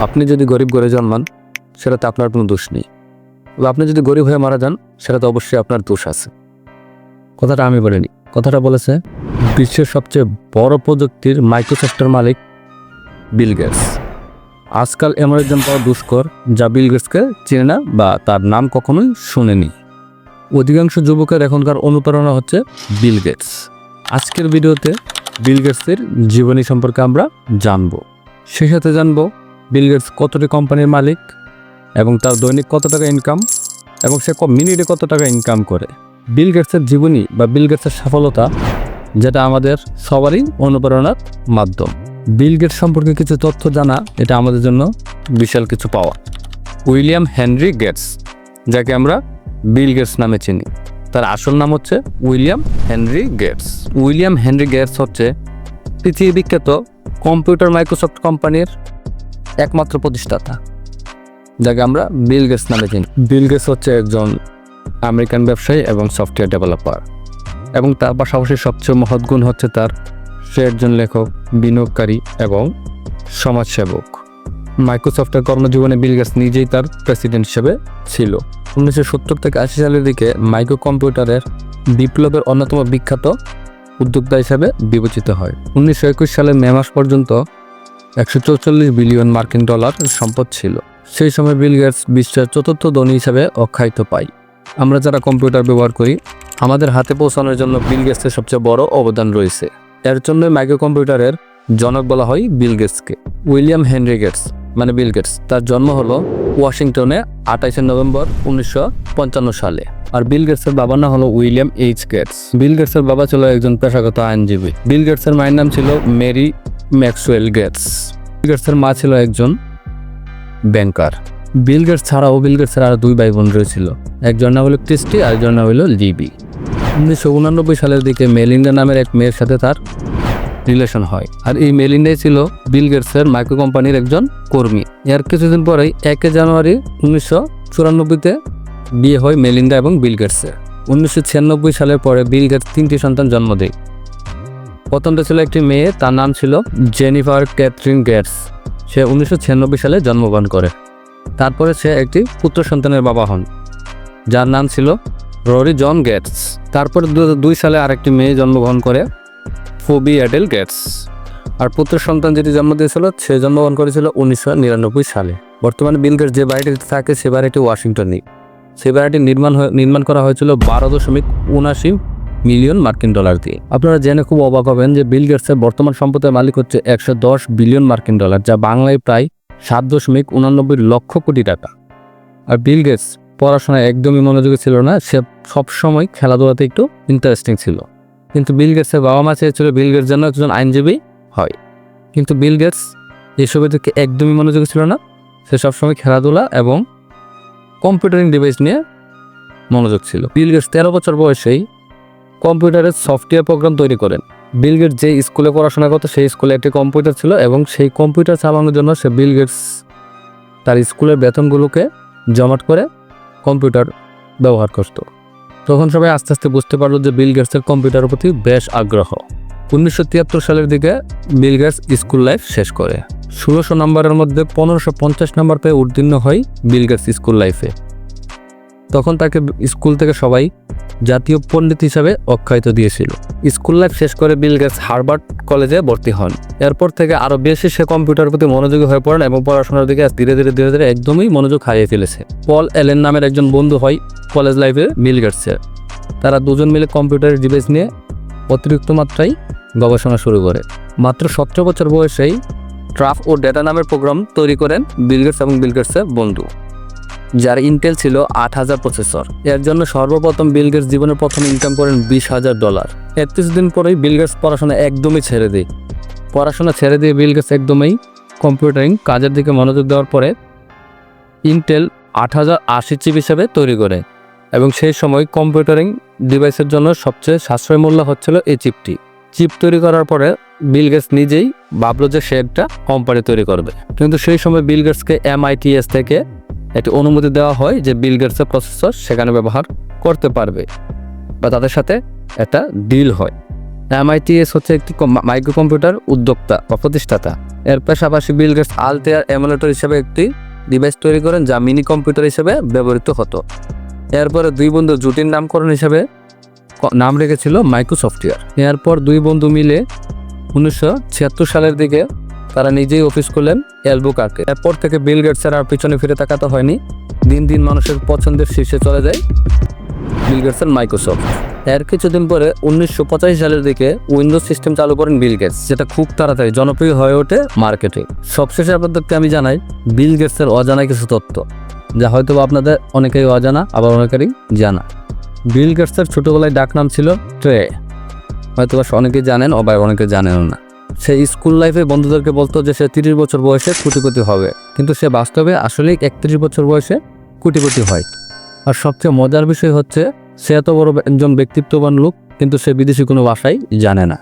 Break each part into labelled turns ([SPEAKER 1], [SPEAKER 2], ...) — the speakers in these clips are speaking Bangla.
[SPEAKER 1] আপনি যদি গরিব ঘরে জন্মান সেটাতে আপনার কোনো দোষ নেই। বা আপনি যদি গরিব হয়ে মারা যান, সেটাতে অবশ্যই আপনার দোষ আছে। কথাটা আমি বলিনি। কথাটা বলেছে বিশ্বের সবচেয়ে বড় প্রযুক্তির মাইক্রোসফটের মালিক বিল গেটস। আজকাল এমন একজন বড় দুষ্কর, যা বিল গেটসকে চেনে না বা তার নাম কখনোই শুনেনি। অধিকাংশ যুবকের এখনকার অনুপ্রেরণা হচ্ছে বিল গেটস। আজকের ভিডিওতে বিল গেটসের জীবনী সম্পর্কে আমরা জানব। সেই সাথে জানব বিল গেটস কতটি কোম্পানির মালিক এবং তার দৈনিক কত টাকা ইনকাম এবং সে মিনিটে কত টাকা ইনকাম করে? বিল গেটসের জীবনী বা বিল গেটসের সফলতা যেটা আমাদের সবারই অনুপ্রেরণার মাধ্যম। বিল গেটস সম্পর্কে কিছু তথ্য জানা, এটা আমাদের জন্য বিশাল কিছু পাওয়া। উইলিয়াম হেনরি গেটস, যাকে আমরা বিল গেটস নামে চিনি। তার আসল নাম হচ্ছে William Henry Gates. William Henry Gates হচ্ছে পৃথিবী বিখ্যাত কম্পিউটার মাইক্রোসফট কোম্পানির একমাত্র প্রতিষ্ঠাতা। যাকে আমরা বিল গেটস নামে চিনি। বিল গেটস হচ্ছে একজন আমেরিকান ব্যবসায়ী এবং সফটওয়্যার ডেভেলপার এবং তার পাশাপাশি সবচেয়ে মহৎ গুণ হচ্ছে তার, সে একজন লেখক, বিনিয়োগকারী এবং সমাজসেবক। মাইক্রোসফটের কর্মজীবনে বিল গেটস নিজেই তার প্রেসিডেন্ট হিসেবে ছিল। উনিশশো সত্তর থেকে আশি সালের দিকে মাইক্রো কম্পিউটারের বিপ্লবের অন্যতম বিখ্যাত উদ্যোক্তা হিসেবে বিবেচিত হয়। উনিশশো একুশ সালের মে মাস পর্যন্ত একশো চৌচল্লিশ বিলিয়ন মার্কিন ডলার সম্পদ ছিল। সেই সময় বিল গেটস বিশ্বের চতুর্থ ধনী হিসাবে অখ্যায়িত পাই। আমরা যারা কম্পিউটার ব্যবহার করি, আমাদের হাতে পৌঁছানোর জন্য বিল গেটসের সবচেয়ে বড় অবদান রয়েছে। এর জন্য মাইক্রো কম্পিউটারের জনক বলা হয় বিল গেটসকে। উইলিয়াম হেনরি গেটস মানে বিল গেটস, তার জন্ম হলো ওয়াশিংটনে আঠাইশে নভেম্বর উনিশশো পঞ্চান্ন সালে। আর বিল গেটসের বাবার নাম হলো উইলিয়াম এইচ গেটস। বিল গেটসের বাবা ছিল একজন পেশাগত আইনজীবী। বিল গেটসের মায়ের নাম ছিল মেরি ম্যাক্সওয়েল গেটস। গেটসের মা ছিল একজন ব্যাংকার। বিল গেটস ছাড়াও বিল গেটসের আরও দুই ভাই বোন রয়েছিল। একজন নাম হলো ক্রিস্টি আর একজন নাম হলো লিবি। উনিশশো উনানব্বই সালের দিকে মেলিন্ডা নামের এক মেয়ের সাথে তার রিলেশন হয়। আর এই মেলিন্ডাই ছিল বিল গেটসের মাইক্রো কোম্পানির একজন কর্মী। এর কিছুদিন পরেই একে জানুয়ারি উনিশশো চুরানব্বইতে বিয়ে হয় মেলিন্ডা এবং বিল গেটসের। উনিশশো ছিয়ানব্বই সালের পরে বিল গেটস তিনটি সন্তান জন্ম দেয়। প্রথমটা ছিল একটি মেয়ে, তার নাম ছিল জেনিফার ক্যাথরিন গেটস। সে উনিশশো ছিয়ানব্বই সালে জন্মগ্রহণ করে। তারপরে সে একটি পুত্র সন্তানের বাবা হন, যার নাম ছিল ররি জন গেটস। তারপরে দু সালে আরেকটি মেয়ে জন্মগ্রহণ করে, ফোবি অ্যাডেল গেটস। আর পুত্র সন্তান যেটি জন্ম দিয়েছিল, সে জন্মগ্রহণ করেছিল উনিশশো নিরানব্বই সালে। বর্তমানে বিল গেটস যে বাড়িটিতে থাকে, সে বাড়িটি ওয়াশিংটনে সে বাড়িটি নির্মাণ নির্মাণ করা হয়েছিল বারো দশমিক উনাশি মিলিয়ন মার্কিন ডলার দিয়ে। আপনারা জেনে খুব অবাক হবেন যে বিল গেটসের বর্তমান সম্পদের মালিক হচ্ছে একশো দশ বিলিয়ন মার্কিন ডলার, যা বাংলায় প্রায় সাত দশমিক উনানব্বই লক্ষ কোটি টাকা। আর বিল গেটস পড়াশোনায় একদমই মনোযোগী ছিল না, সে সবসময় খেলাধুলাতে একটু ইন্টারেস্টিং ছিল। কিন্তু বিল গেটসের বাবা মা চেয়েছিল বিল গেটস যেন একজন আইনজীবী হয়। কিন্তু বিল গেটস এসবের দিকে একদমই মনোযোগী ছিল না, সে সবসময় খেলাধুলা এবং কম্পিউটারিং ডিভাইস নিয়ে মনোযোগ ছিল। বিল গেটস তেরো বছর বয়সেই কম্পিউটারের সফটওয়্যার প্রোগ্রাম তৈরি করেন। বিল গেটস যে স্কুলে পড়াশোনা করতো, সেই স্কুলে একটি কম্পিউটার ছিল এবং সেই কম্পিউটার চালানোর জন্য সে বিল গেটস তার স্কুলের বেতনগুলোকে জমাট করে কম্পিউটার ব্যবহার করত। তখন সবাই আস্তে আস্তে বুঝতে পারল যে বিল গেটসের কম্পিউটারের প্রতি বেশ আগ্রহ। উনিশশো তিয়াত্তর সালের দিকে বিল গেটস স্কুল লাইফ শেষ করে। ষোলোশো নম্বরের মধ্যে পনেরোশো পঞ্চাশ নম্বর পেয়ে উত্তীর্ণ হয় বিল গেটস স্কুল লাইফে। তখন তাকে স্কুল থেকে সবাই জাতীয় পণ্ডিত হিসাবে অখ্যায়িত দিয়েছিল। স্কুল লাইফ শেষ করে বিল গেটস হার্ভার্ড কলেজে ভর্তি হন। এরপর থেকে আরও বেশি সে কম্পিউটারের প্রতি মনোযোগী হয়ে পড়েন এবং পড়াশোনার দিকে ধীরে ধীরে ধীরে ধীরে একদমই মনোযোগ হারিয়ে ফেলেছে। পল এলেন নামের একজন বন্ধু হয় কলেজ লাইফে বিল গেটসের। তারা দুজন মিলে কম্পিউটারের ডিভাইস নিয়ে অতিরিক্ত মাত্রায় গবেষণা শুরু করে। মাত্র সতেরো বছর বয়সেই ট্রাফ ও ডেটা নামের প্রোগ্রাম তৈরি করেন বিল গেটস এবং বিল গেটসের বন্ধু। যার ইন্টেল ছিল আট হাজার প্রসেসর। এর জন্য সর্বপ্রথম বিল গেটস জীবনের প্রথম ইনকাম করেন বিশ হাজার ডলার একত্রিশ দিন পরেই বিল গেটস পড়াশোনা একদমই ছেড়ে দেয়। পড়াশোনা ছেড়ে দিয়ে বিল গেটস একদমই কম্পিউটারিং কাজের দিকে মনোযোগ দেওয়ার পরে ইন্টেল আট হাজার আশি চিপ হিসেবে তৈরি করে এবং সেই সময় কম্পিউটারিং ডিভাইসের জন্য সবচেয়ে সাশ্রয় মূল্য হচ্ছিল এই চিপটি চিপ তৈরি করার পরে বিল গেটস নিজেই ভাবলো যে সে একটা কোম্পানি তৈরি করবে। কিন্তু সেই সময় বিল গেটসকে এমআইটিএস থেকে একটি অনুমতি দেওয়া হয় যে বিল গেটসের প্রসেসর সেখানে ব্যবহার করতে পারবে বা তাদের সাথে একটা ডিল হয়। এমআইটিএস হচ্ছে একটি মাইক্রো কম্পিউটার উদ্যোক্তা বা প্রতিষ্ঠাতা। এর পাশাপাশি বিল গেটস আলটেয়ার এমুলেটর হিসেবে একটি ডিভাইস তৈরি করেন যা মিনি কম্পিউটার হিসেবে ব্যবহৃত হতো। এরপরে দুই বন্ধু জুটির নামকরণ হিসেবে নাম রেখেছিল মাইক্রোসফটওয়্যার এরপর দুই বন্ধু মিলে উনিশশো ছিয়াত্তর সালের দিকে তারা নিজেই অফিস করলেন অ্যালবুকার্কে এরপর থেকে বিল গেটসের আর পিছনে ফিরে তাকাতে হয়নি। দিন দিন মানুষের পছন্দের শীর্ষে চলে যায় বিল গেটসের মাইক্রোসফট এর কিছুদিন পরে উনিশশো পঁচাশি সালের দিকে উইন্ডোজ সিস্টেম চালু করেন বিল গেটস যেটা খুব তাড়াতাড়ি জনপ্রিয় হয়ে ওঠে মার্কেটে সবশেষে আপনাদেরকে আমি জানাই বিল গেটসের অজানা কিছু তথ্য, যা হয়তো আপনাদের অনেকেই অজানা, আবার অনেকেরই জানা। বিল গেটসের ছোটবেলায় ডাকনাম ছিল ট্রে হয়তো বা অনেকেই জানেন আবার অনেকে জানেনও না। সে স্কুল লাইফে বন্ধুদেরকে বলতো যে সে তিরিশ বছর বয়সে কোটিপতি হবে। কিন্তু সে বাস্তবে আসলেই একত্রিশ বছর বয়সে কোটিপতি হয়। আর সবচেয়ে মজার বিষয় হচ্ছে, সে এত বড় একজন ব্যক্তিত্ববান লোক, কিন্তু সে বিদেশি কোনো ভাষাই জানে না।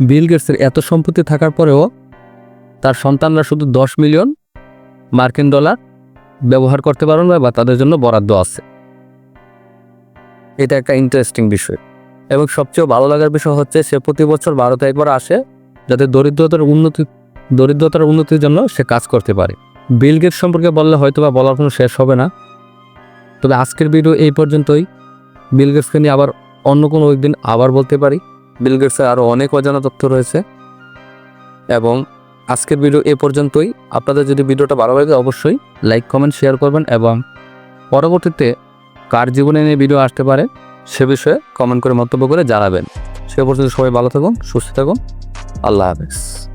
[SPEAKER 1] বিল গেটসের এত সম্পত্তি থাকার পরেও তার সন্তানরা শুধু দশ মিলিয়ন মার্কিন ডলার ব্যবহার করতে পারেন বা তাদের জন্য বরাদ্দ আছে। এটা একটা ইন্টারেস্টিং বিষয়। এবং সবচেয়ে ভালো লাগার বিষয় হচ্ছে, সে প্রতি বছর ভারতে একবার আসে যাতে দরিদ্রতার উন্নতি, দরিদ্রতার উন্নতির জন্য সে কাজ করতে পারে। বিল গেটস সম্পর্কে বললে হয়তো বা বলার কোনো শেষ হবে না। তবে আজকের ভিডিও এই পর্যন্তই। বিল গেটসকে নিয়ে আবার অন্য কোনো একদিন আবার বলতে পারি। বিল গেটসের আরও অনেক অজানা তথ্য রয়েছে। এবং আজকের ভিডিও এ পর্যন্তই। আপনাদের যদি ভিডিওটা ভালো লাগে অবশ্যই লাইক কমেন্ট শেয়ার করবেন এবং পরবর্তীতে কার জীবনে নিয়ে ভিডিও আসতে পারে সে বিষয়ে কমেন্ট করে মন্তব্য করে জানাবেন। সে পর্যন্ত সবাই ভালো থাকুন, সুস্থ থাকুন। আল্লাহ হাফেজ।